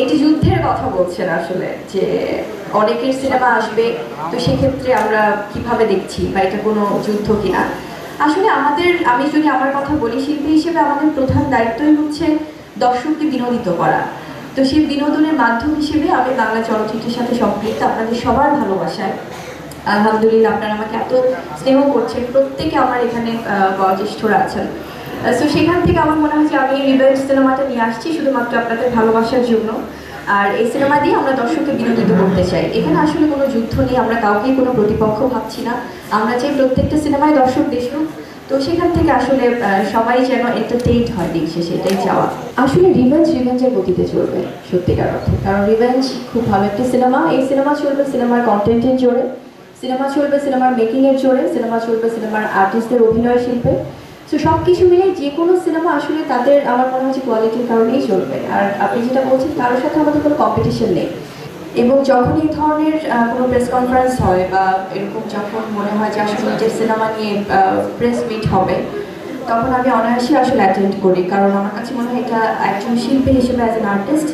একটি যুদ্ধের কথা বলছেন আসলে, যে অনেকের সিনেমা আসবে, তো সেক্ষেত্রে আমরা কীভাবে দেখছি বা এটা কোনো যুদ্ধ কিনা? আসলে আমাদের, আমি যদি আমার কথা বলি, শিল্পী হিসেবে আমাদের প্রধান দায়িত্বই হচ্ছে দর্শককে বিনোদিত করা। তো সেই বিনোদনের মাধ্যম হিসেবে আমি বাংলা চলচ্চিত্রের সাথে সম্পৃক্ত, আপনাদের সবার ভালোবাসায়। আলহামদুলিল্লাহ, আপনারা আমাকে এত স্নেহ করছেন। প্রত্যেকে আমার এখানে বয়োজ্যেষ্ঠরা আছেন। সো সেখান থেকে আমার মনে হয় যে আমি রিভেঞ্জ সিনেমাটা নিয়ে আসছি শুধুমাত্র আপনাদের ভালোবাসার জন্য। আর এই সিনেমা দিয়ে আমরা দর্শককে বিনোদিত করতে চাই। এখানে আসলে কোনো যুদ্ধ নেই, আমরা কাউকেই কোনো প্রতিপক্ষ ভাবছি না। আমরা চাই প্রত্যেকটা সিনেমায় দর্শক দেখুক। তো সেখান থেকে আসলে সবাই যেন এন্টারটেইন হয় শেষে, এটাই চাওয়া। আসলে রিভেঞ্জ রিভেঞ্জের গতিতে চলবে, সত্যিকার অর্থে। কারণ রিভেঞ্জ খুব ভালো একটি সিনেমা এই সিনেমা চলবে সিনেমার কন্টেন্টের জোরে। সিনেমা চলবে সিনেমার মেকিংয়ের জোরে। সিনেমা চলবে সিনেমার আর্টিস্টদের অভিনয় শিল্পে। তো সব কিছু মিলে যে কোনো সিনেমা আসলে তাদের আমার মনে যে কোয়ালিটির কারণেই চলবে। আর আপনি যেটা বলছেন কারোর সাথে আমাদের কোনো কম্পিটিশন নেই। এবং যখন এই ধরনের কোনো প্রেস কনফারেন্স হয় বা এরকম যখন মনে হয় যে আসলে যে সিনেমা নিয়ে প্রেস মিট হবে, তখন আমি অনায়াসে আসলে অ্যাটেন্ড করি। কারণ আমার কাছে মনে হয় এটা একজন শিল্পী হিসেবে as an artist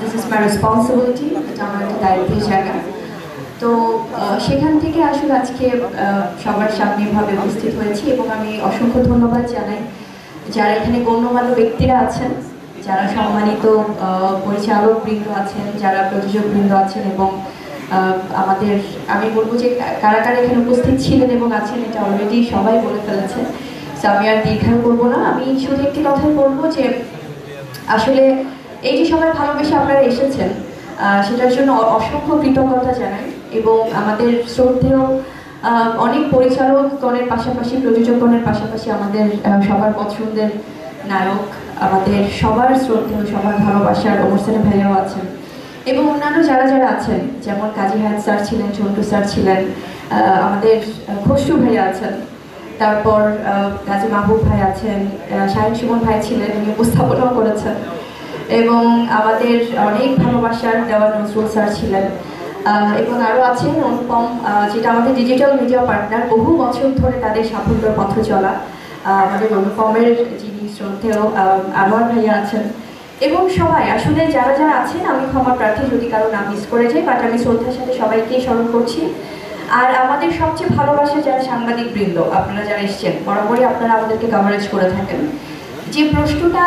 this is my responsibility এটা আমার একটা দায়িত্বের জায়গা। তো সেখান থেকে আসলে আজকে সবার সামনে ভাবে উপস্থিত হয়েছি এবং আমি অসংখ্য ধন্যবাদ জানাই। যারা এখানে গণ্যমান্য ব্যক্তিরা আছেন, যারা সম্মানিত পরিচালক বৃন্দ আছেন, যারা প্রযোজক বৃন্দ আছেন এবং আমাদের, আমি বলব যে কারা কারা এখানে উপস্থিত ছিলেন এবং আছেন এটা অলরেডি সবাই বলে ফেলেছে। তো আমি আর দীর্ঘায়ু করব না। আমি শুধু একটি কথাই বলব যে, আসলে এই যে সবাই ভালোবেসে আপনারা এসেছেন সেটার জন্য অসংখ্য কৃতজ্ঞতা জানাই এবং আমাদের শ্রদ্ধেয় অনেক পরিচালকগণের পাশাপাশি, প্রযোজকগণের পাশাপাশি আমাদের সবার পছন্দের নায়ক, আমাদের সবার শ্রদ্ধেয়, সবার ভালোবাসার অবস্থানে ভাইয়াও আছেন এবং অন্যান্য যারা যারা আছেন, যেমন কাজী হায়াত স্যার ছিলেন, চন্টু স্যার ছিলেন আমাদের খসরু ভাইয়া আছেন, তারপর গাজী মাহবুব ভাই আছেন শাহিন সুমন ভাই ছিলেন, উনি উপস্থাপনাও করেছেন। এবং আমাদের অনেক ভালোবাসার দেওয়া নজরুল স্যার ছিলেন। এবং আরও আছেন অনুপম যেটা আমাদের ডিজিটাল মিডিয়া পার্টনার বহু বছর ধরে তাদের সাফল্যের পথ চলা আমাদের অনুপমের যিনি শ্রদ্ধেয় আনোয়ার ভাইয়া আছেন। এবং সবাই, আসলে যারা যারা আছেন, আমি ক্ষমা প্রার্থী যদি কারও নাম মিস করে যাই বাট আমি শ্রদ্ধার সাথে সবাইকেই স্মরণ করছি। আর আমাদের সবচেয়ে ভালোবাসা যারা সাংবাদিক বৃন্দ আপনারা যারা এসছেন, বরাবরই আপনারা আমাদেরকে কভারেজ করে থাকেন। যে প্রশ্নটা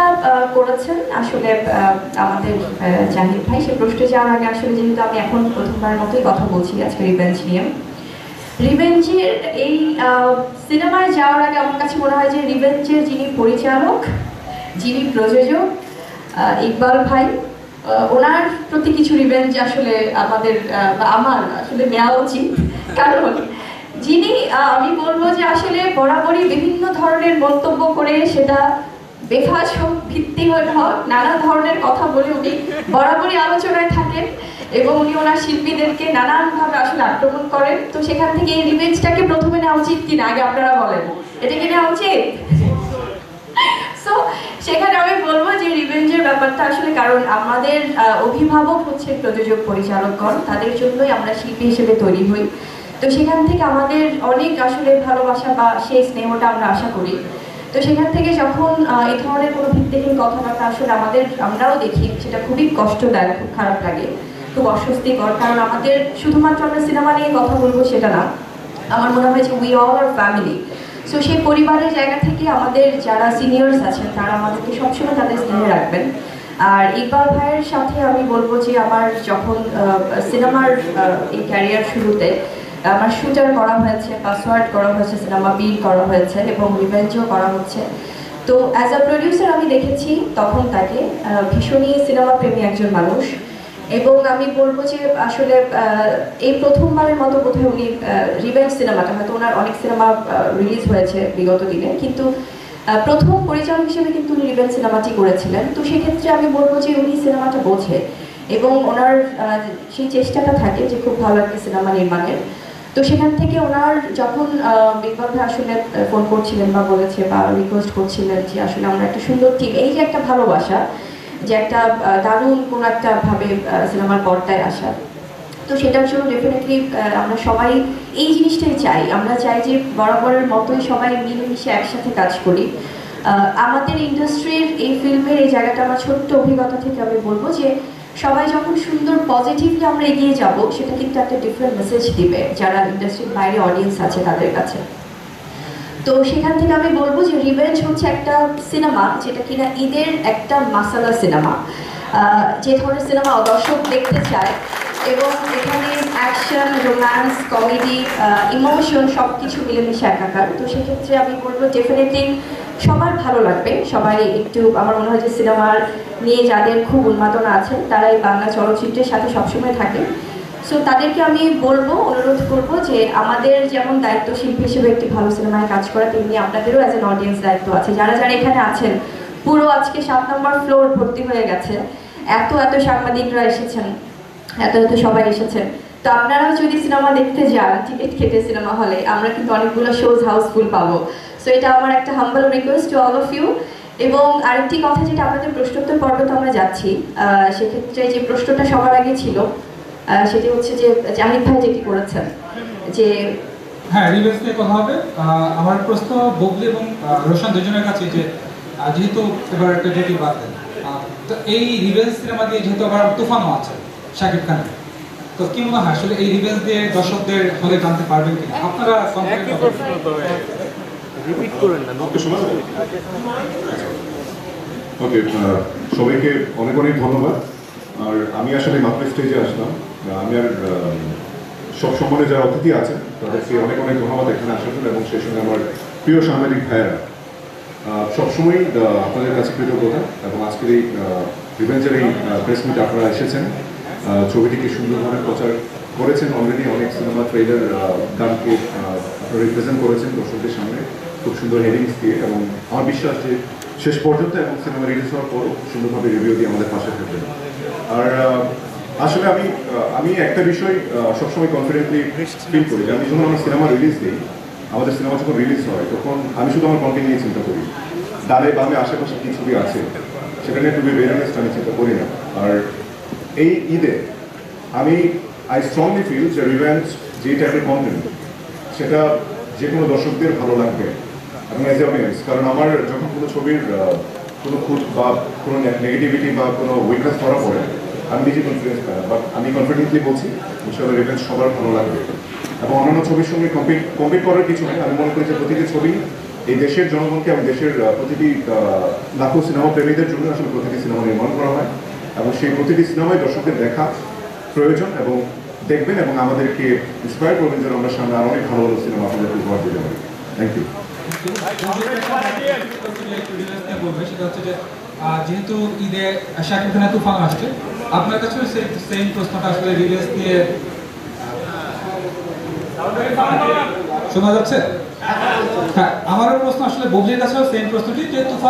করেছেন আসলে আমাদের জাহিদ ভাই, সে প্রশ্নে যাওয়ার আগে আসলে যেহেতু আমি এখন প্রথমবারের মতোই কথা বলছি আজকে রিভেঞ্জ নিয়ে। রিভেঞ্জের এই সিনেমায় যাওয়ার আগে আমার কাছে মনে হয় যে রিভেঞ্জের যিনি পরিচালক, যিনি প্রযোজক ইকবাল ভাই ওনার প্রতি কিছু রিভেঞ্জ আসলে আমাদের বা আমার আসলে নেওয়া উচিত। কারণ যিনি আমি বলব যে আসলে বরাবরই বিভিন্ন ধরনের মন্তব্য করে সেটা বেফাস হোক ভিত্তিহীন হোক নানা ধরনের কথা বলে উনি বরাবরই আলোচনায় থাকেন এবং উনি ওনার শিল্পীদেরকে নানানভাবে আসলে আক্রমণ করেন। তো সেখান থেকে এই রিভেঞ্জটাকে প্রথমে নেওয়া উচিত কিনা, আগে আপনারা বলেন। এটা কি নেওয়া উচিত? সো সেখানে আমি বলব যে রিভেঞ্জের ব্যাপারটা আসলে কারণ আমাদের অভিভাবক হচ্ছে প্রযোজক, পরিচালকগণ, তাদের জন্যই আমরা শিল্পী হিসেবে তৈরি হই। তো সেখান থেকে আমাদের অনেক আসলে ভালোবাসা বা সেই স্নেহটা আমরা আশা করি। তো সেখান থেকে যখন এই ধরনের কোনো ভিত্তিহীন কথাবার্তা আসলে আমাদের, আমরাও দেখি, সেটা খুবই কষ্টদায়ক, খুব খারাপ লাগে, খুব অস্বস্তিকর, কারণ আমাদের শুধুমাত্র আমরা সিনেমা নিয়ে কথা বলব সেটা না। আমার মনে হয় যে we all are family so সেই পরিবারের জায়গা থেকে আমাদের যারা সিনিয়র্স আছেন, তারা আমাদেরকে সবসময় তাদের স্নেহে রাখবেন। আর ইকবাল ভাইয়ের সাথে আমি বলব যে আমার যখন সিনেমার এই ক্যারিয়ার শুরুতে আমার শুটার করা হয়েছে পাসওয়ার্ড করা হয়েছে সিনেমা বিল করা হয়েছে এবং রিভেঞ্জও করা হচ্ছে। তো অ্যাজ আ প্রডিউসার আমি দেখেছি তখন তাকে ভীষণই সিনেমা প্রেমী একজন মানুষ। এবং আমি বলব যে আসলে এই প্রথমবারের মতো বোধহয় উনি রিভেঞ্জ সিনেমাটা হয়তো ওনার অনেক সিনেমা রিলিজ হয়েছে বিগত দিনে। কিন্তু প্রথম পরিচালক হিসেবে কিন্তু উনি রিভেঞ্জ সিনেমাটি করেছিলেন। তো সেক্ষেত্রে আমি বলব যে উনি সিনেমাটা বোঝে এবং ওনার সেই চেষ্টাটা থাকে যে খুব ভালো একটা সিনেমা নির্মাণের। তো সেখান থেকে ওনার যখন বিকল্প আসলে ফোন করছিলেন বা বলেছে বা রিকোয়েস্ট করছিলেন যে আসলে আমরা একটা সুন্দর টিম এই যে একটা ভালোবাসা, যে একটা দারুণ কোনো একটা ভাবে সিনেমার পর্দায় আসা, তো সেটার জন্য ডেফিনেটলি আমরা সবাই এই জিনিসটাই চাই। আমরা চাই যে বরাবরের মতোই সবাই মিলেমিশে একসাথে কাজ করি। আমাদের ইন্ডাস্ট্রির এই ফিল্মের এই জায়গাটা আমার ছোট্ট অভিজ্ঞতা থেকে আমি বলব যে সবাই যখন সুন্দর পজিটিভলি আমরা এগিয়ে যাব, সেটা কিন্তু একটা ডিফারেন্ট মেসেজ দিবে যারা ইন্ডাস্ট্রির বাইরে অডিয়েন্স আছে তাদের কাছে। তো সেখান থেকে আমি বলব যে রিভেঞ্জ হচ্ছে একটা সিনেমা যেটা কিনা ঈদের একটা মাসালা সিনেমা যে ধরনের সিনেমা দর্শক দেখতে চায় এবং এখানে অ্যাকশন রোম্যান্স কমেডি ইমোশন সব কিছু মিলেমিশে একাকার। তো সেক্ষেত্রে আমি বলব ডেফিনেটলি সবার ভালো লাগবে। সবাই একটু, আমার মনে হয় যে সিনেমার নিয়ে যাদের খুব উন্মাদনা আছে তারা এই বাংলা চলচ্চিত্রের সাথে সবসময় থাকে। সো তাদেরকে আমি বলব, অনুরোধ করব যে আমাদের যেমন দায়িত্ব শিল্পী হিসেবে একটি ভালো সিনেমায় কাজ করা, তেমনি আপনাদেরও অ্যাজ এন অডিয়েন্স দায়িত্ব আছে। যারা যারা এখানে আছেন, পুরো আজকে সাত নম্বর ফ্লোর ভর্তি হয়ে গেছে। এত এত সাংবাদিকরা এসেছেন, এত এত সবাই এসেছেন। তো আপনারাও যদি সিনেমা দেখতে যান, টিকিট কেটে সিনেমা হলে আমরা কিন্তু অনেকগুলো শোজ হাউসফুল পাবো। সো এটা আমার একটা humble request to all of you এবং আরেকটি কথা যেটা আপনাদের প্রশ্নোত্তর পর্বে তো আমরা যাচ্ছি সেক্ষেত্রে যে প্রশ্নটা সবার আগে ছিল সেটি হচ্ছে যে, জাহিদ ভাই যেটি করেছেন, যে হ্যাঁ রিভেন্স নিয়ে কথা হবে। আমার প্রশ্ন বগলি এবং রোশন দুজনের কাছে যে যেহেতু এবার একটা জেটি বাদ দেন তো এই রিভেন্স সিনেমা দিয়ে যেহেতু আবার তুফানও আছে, শাকিব খানের। তো কি মনে হয় আসলে এই রিভেন্স দিয়ে দর্শকদের হলে জানতে পারবেন কিনা? আপনারা রিপিট করেন না ওকে শোনা সবাইকে অনেক অনেক ধন্যবাদ। আর আমি আসলে মাত্র স্টেজে আসলাম। আমি আর সব সম্মানে যারা অতিথি আছেন তাদেরকে অনেক অনেক ধন্যবাদ এখানে আসার জন্য এবং সেই সঙ্গে আমার প্রিয় সাংবাদিক ভাইয়েরা। আহ, সবসময় আপনাদের কাছে কৃতজ্ঞতা এবং আজকের এই রিভেঞ্জের এই প্রেস মিট আপনারা এসেছেন। ছবিটিকে সুন্দরভাবে প্রচার করেছেন অলরেডি অনেক সিনেমা ট্রেলার গানকে রিপ্রেজেন্ট করেছেন দর্শকদের সামনে। খুব সুন্দর হেডিংস দিয়ে এবং আমার বিশ্বাস যে শেষ পর্যন্ত এবং সিনেমা রিলিজ হওয়ার পরও সুন্দরভাবে রিভিউ দিয়ে আমাদের পাশে থাকবেন। আর আসলে আমি আমি একটা বিষয় সবসময় কনফিডেন্টলি ফিল করি যে আমি যখন আমার সিনেমা রিলিজ দিই, আমাদের সিনেমা যখন রিলিজ হয়, তখন আমি শুধু আমার কন্টেন্ট নিয়ে চিন্তা করি। ডালে বামে আশেপাশে কি ছবি আছে, সেটা নিয়ে বেরানেস্ট আমি চিন্তা করি না। আর এই ঈদে আমি আই স্ট্রংলি ফিল যে রিভেঞ্জ যে টাইপের কন্টেন্ট সেটা যে কোনো দর্শকদের ভালো লাগবে। এবং এজ অডিয়েন্স কারণ আমার যখন কোনো ছবির কোনো খুঁত বা কোনো নেগেটিভিটি বা কোনো উইকনেস ধরা পড়ে, আমি নিজে কনফিডেন্স পাই। বাট আমি কনফিডেন্টলি বলছি ইনশাল্লাহ রিভেঞ্জ সবার ভালো লাগবে। এবং অন্যান্য ছবির সঙ্গে কম্পিট কম্পিট করার কিছু নেই। আমি মনে করি যে প্রতিটি ছবি এই দেশের জনগণকে এবং দেশের প্রতিটি লাখো সিনেমা প্রেমীদের জন্য আসলে প্রতিটি সিনেমা নির্মাণ করা হয়। এবং সেই প্রতিটি সিনেমায় দর্শকদের দেখা প্রয়োজন এবং দেখবেন এবং আমাদেরকে ইন্সপায়ার করবেন যেন আমরা সামনে আরও অনেক ভালো ভালো সিনেমা আপনাদের উপহার দিতে পারি। থ্যাংক ইউ যেহেতু ঈদে শাকিব খানের তুফান আসছে, আপনার সেই সেম প্রশ্নটা আসলে রিভেন্স দিয়ে শোনা যাচ্ছে? হ্যাঁ আমারও প্রশ্ন আসলে ববলির কাছেও সেম প্রশ্নটি, যে তুফান